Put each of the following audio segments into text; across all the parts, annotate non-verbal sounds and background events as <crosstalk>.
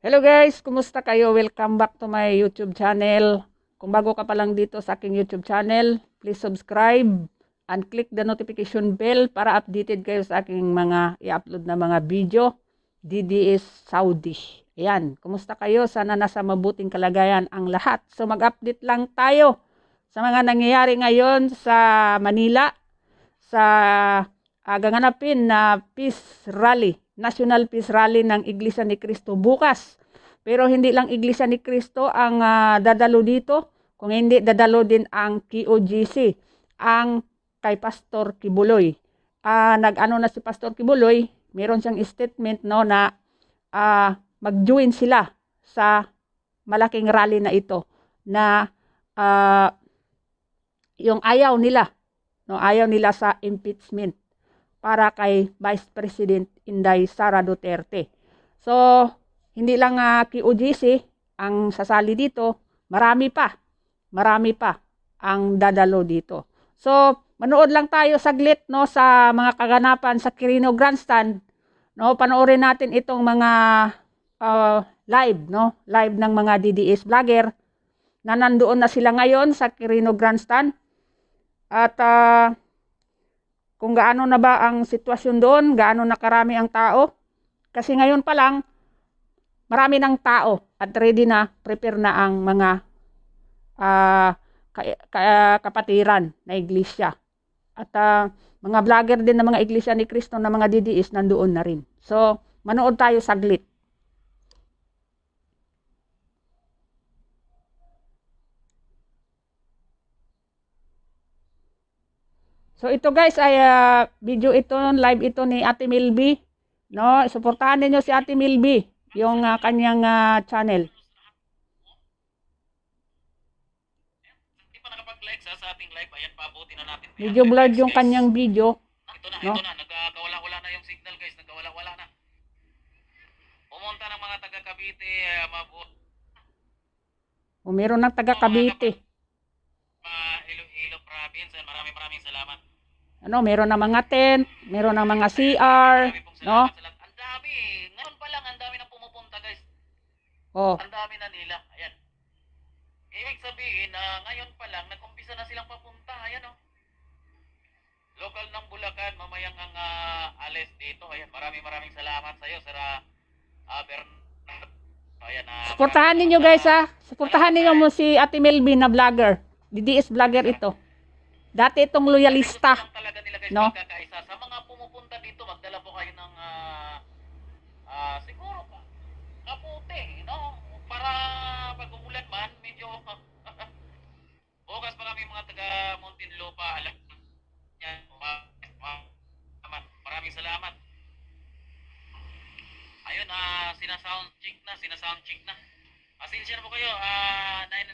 Hello guys, kumusta kayo? Welcome back to my YouTube channel. Kung bago ka pa lang dito sa aking YouTube channel, please subscribe and click the notification bell para updated kayo sa aking mga i-upload na mga video. DDS Saudi. Ayan, kumusta kayo? Sana nasa mabuting kalagayan ang lahat. So mag-update lang tayo sa mga nangyayari ngayon sa Manila sa uh, gaganapin na peace rally, National Peace Rally ng Iglesia ni Cristo bukas. Pero hindi lang Iglesia ni Cristo ang uh, dadalo dito, kung hindi dadalo din ang KOGC, ang kay Pastor Kibuloy. Uh, nag-ano na si Pastor Kibuloy, meron siyang statement no na uh, mag-join sila sa malaking rally na ito na uh, yung ayaw nila no ayaw nila sa impeachment para kay Vice President Inday Sara Duterte. So, hindi lang uh, KOGC ang sasali dito, marami pa. Marami pa ang dadalo dito. So, manood lang tayo saglit no sa mga kaganapan sa Quirino Grandstand. No, panoorin natin itong mga uh, live, no? Live ng mga DDS vlogger na nandoon na sila ngayon sa Quirino Grandstand. At uh, kung gaano na ba ang sitwasyon doon, gaano na karami ang tao. Kasi ngayon pa lang, marami ng tao at ready na, prepare na ang mga uh, ka, ka, kapatiran na iglesia. At uh, mga vlogger din ng mga iglesia ni Kristo na mga DDS nandoon na rin. So, manood tayo saglit. So ito guys ay uh, video ito, live ito ni Ate Milby. No, suportahan niyo si Ate Milby, yung uh, kanyang uh, channel. Video blurred yung kanyang video. Ito na, no? ito na. Nagkakawala-wala na yung signal guys. Nagkawala-wala na. Pumunta ng mga taga Cavite, uh, mabu O meron ng taga Cavite. uh, Iloilo province. Maraming maraming salamat. Ano, meron ng mga tent, meron ng mga CR, no? Ang dami. Ngayon pa lang, ang dami na pumupunta guys. Oh, Ang dami na nila. Ayan. Ibig sabihin na ngayon pa lang, nag-umpisa na silang papunta. Ayan o. Local ng Bulacan, mamayang ang ah, alis dito. Ayan, maraming maraming salamat sa iyo, Sir uh, Bernard. Ayan, ah, suportahan ninyo guys ha. Suportahan ninyo mo si Ate Melby na vlogger. DDS vlogger ito. Dati itong loyalista. Talaga nila guys No? Sa mga pumupunta dito, magdala po kayo ng ah, ah, siguro ka, kaputi, no? Para pag umulan man, medyo <laughs> bukas pa kami mga taga Muntinlupa, alam yan, ma- ma- ma- maraming salamat. Ayun, ah, sinasound check na, sinasound check na. Pasensya na po kayo, ah, 9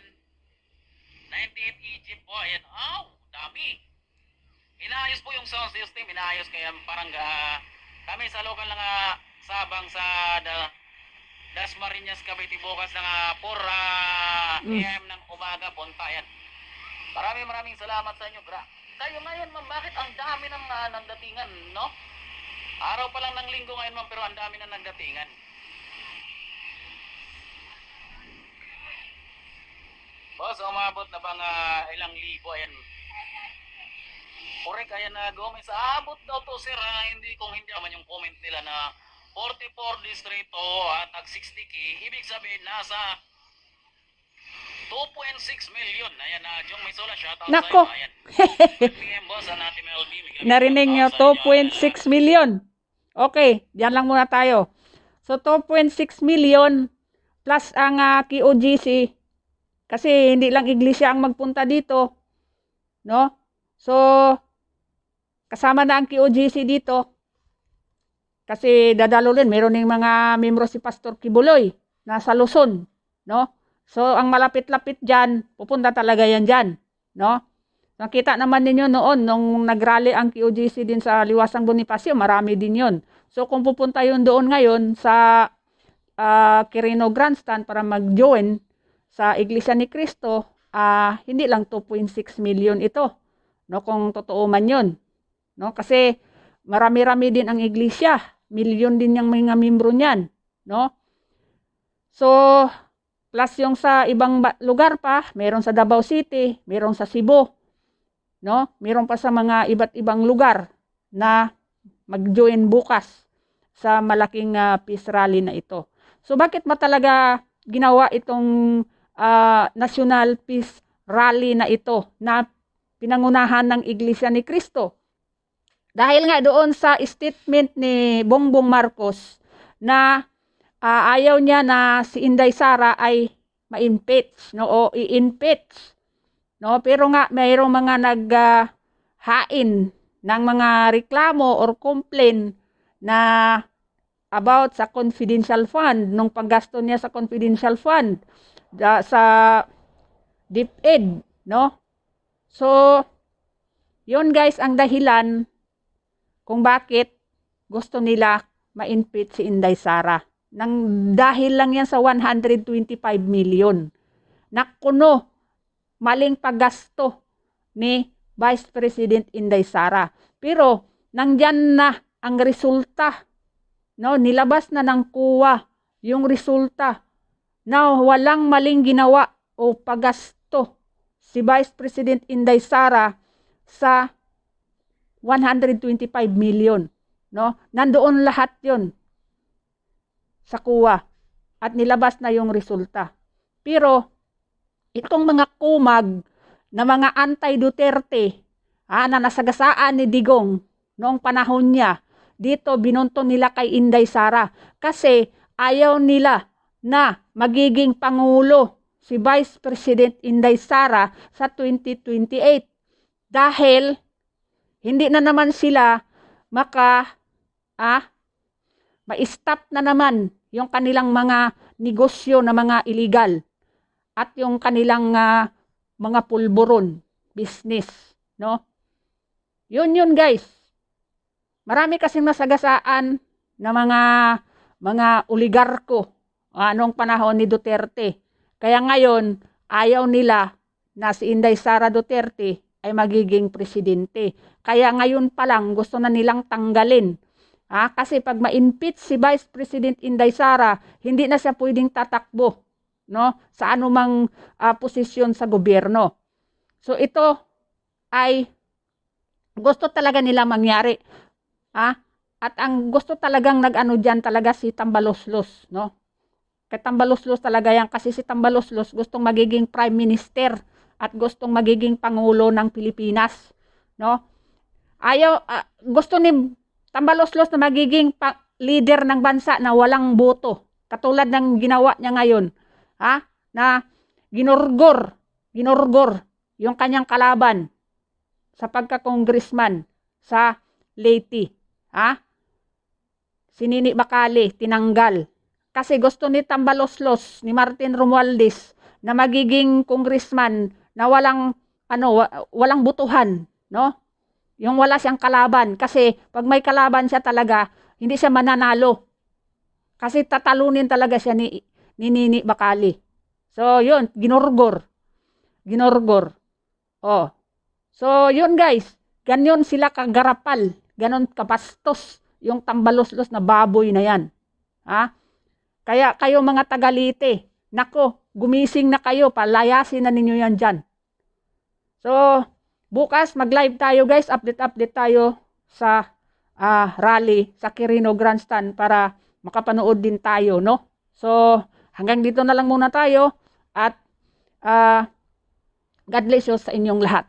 98 Egypt po, ayan, aw, dami. Inaayos po yung sound system, inaayos kaya parang ah, kami sa local ng ah, sabang sa da, Dasmariñas Cavite bukas ng uh, 4 ah, Mm. AM ng umaga punta yan. Maraming maraming salamat sa inyo, bra. Tayo ngayon, ma'am, bakit ang dami ng uh, nagdatingan, no? Araw pa lang ng linggo ngayon, ma'am, pero ang dami na nagdatingan. Boss, umabot na bang ah, ilang libo, ayan, Correct, kaya na sa abot daw to sir, ah, hindi kung hindi naman yung comment nila na 44 distrito at tag 60k, ibig sabihin nasa 2.6 million. Ayan na, Jong Misola, shoutout Nako. sa iyo. Ayan. <laughs> PM boss, ang natin LB. Narinig nyo, 2.6 million. Okay, diyan lang muna tayo. So, 2.6 million plus ang uh, KOGC. Kasi hindi lang iglesia ang magpunta dito. No? So, kasama na ang KOGC dito. Kasi dadalo rin, meron ng mga membro si Pastor Kibuloy nasa Luzon. No? So, ang malapit-lapit dyan, pupunta talaga yan dyan. No? Nakita naman ninyo noon, nung nagrally ang QGC din sa Liwasang Bonifacio, marami din yon. So kung pupunta yun doon ngayon sa uh, Quirino Grandstand para mag-join sa Iglesia ni Cristo, ah, hindi lang 2.6 million ito. No, kung totoo man yun. No, kasi marami-rami din ang iglesia. Milyon din yung mga membro niyan. No? So, plus yung sa ibang ba- lugar pa, meron sa Davao City, meron sa Cebu, no? Meron pa sa mga iba't ibang lugar na mag-join bukas sa malaking ah, peace rally na ito. So, bakit ba talaga ginawa itong ah, National Peace Rally na ito na pinangunahan ng Iglesia ni Cristo? Dahil nga doon sa statement ni Bongbong Marcos na ah, ayaw niya na si Inday Sara ay ma-impeach no o i-impeach no pero nga mayroong mga nag ah, hain ng mga reklamo or complain na about sa confidential fund nung paggasto niya sa confidential fund da, sa DepEd no so yun guys ang dahilan kung bakit gusto nila ma-impeach si Inday Sara. Nang dahil lang yan sa 125 million. Nakuno, maling paggasto ni Vice President Inday Sara. Pero, nandyan na ang resulta. No, nilabas na ng kuwa yung resulta na walang maling ginawa o paggasto si Vice President Inday Sara sa 125 million. No? Nandoon lahat yon sa kuwa at nilabas na yung resulta. Pero itong mga kumag na mga anti-Duterte ah, na nasagasaan ni Digong noong panahon niya, dito binunto nila kay Inday Sara kasi ayaw nila na magiging pangulo si Vice President Inday Sara sa 2028 dahil hindi na naman sila maka ah ma-stop na naman yung kanilang mga negosyo na mga illegal at yung kanilang ah, mga pulburon business no? Yun yun guys. Marami kasing nasagasaan na mga mga oligarko anong panahon ni Duterte kaya ngayon ayaw nila na si Inday Sara Duterte ay magiging presidente kaya ngayon pa lang gusto na nilang tanggalin. Ha? Kasi pag ma-impeach si Vice President Inday Sara, hindi na siya pwedeng tatakbo no? sa anumang ah, posisyon sa gobyerno. So ito ay gusto talaga nila mangyari. Ha? At ang gusto talagang nag-ano dyan talaga si Tambaloslos. No? Kay Tambaloslos talaga yan kasi si Tambaloslos gustong magiging prime minister at gustong magiging pangulo ng Pilipinas. No? ayaw ah, gusto ni Tambaloslos na magiging pa- leader ng bansa na walang boto katulad ng ginawa niya ngayon ha na ginorgor ginorgor yung kanyang kalaban sa pagka-congressman sa Leyte ha si Nini Bacali tinanggal kasi gusto ni Tambaloslos ni Martin Romualdez na magiging congressman na walang ano wa- walang butuhan no yung wala siyang kalaban. Kasi pag may kalaban siya talaga, hindi siya mananalo. Kasi tatalunin talaga siya ni, ni Nini Bakali. So, yun, ginorgor. Ginorgor. Oh. So, yun guys. Ganyan sila kagarapal. Ganon kapastos yung tambaloslos na baboy na yan. Ha? Kaya kayo mga tagalite, nako, gumising na kayo, palayasin na ninyo yan dyan. So, Bukas mag-live tayo guys, update-update tayo sa ah, rally sa Quirino Grandstand para makapanood din tayo, no? So, hanggang dito na lang muna tayo at ah, God bless you sa inyong lahat.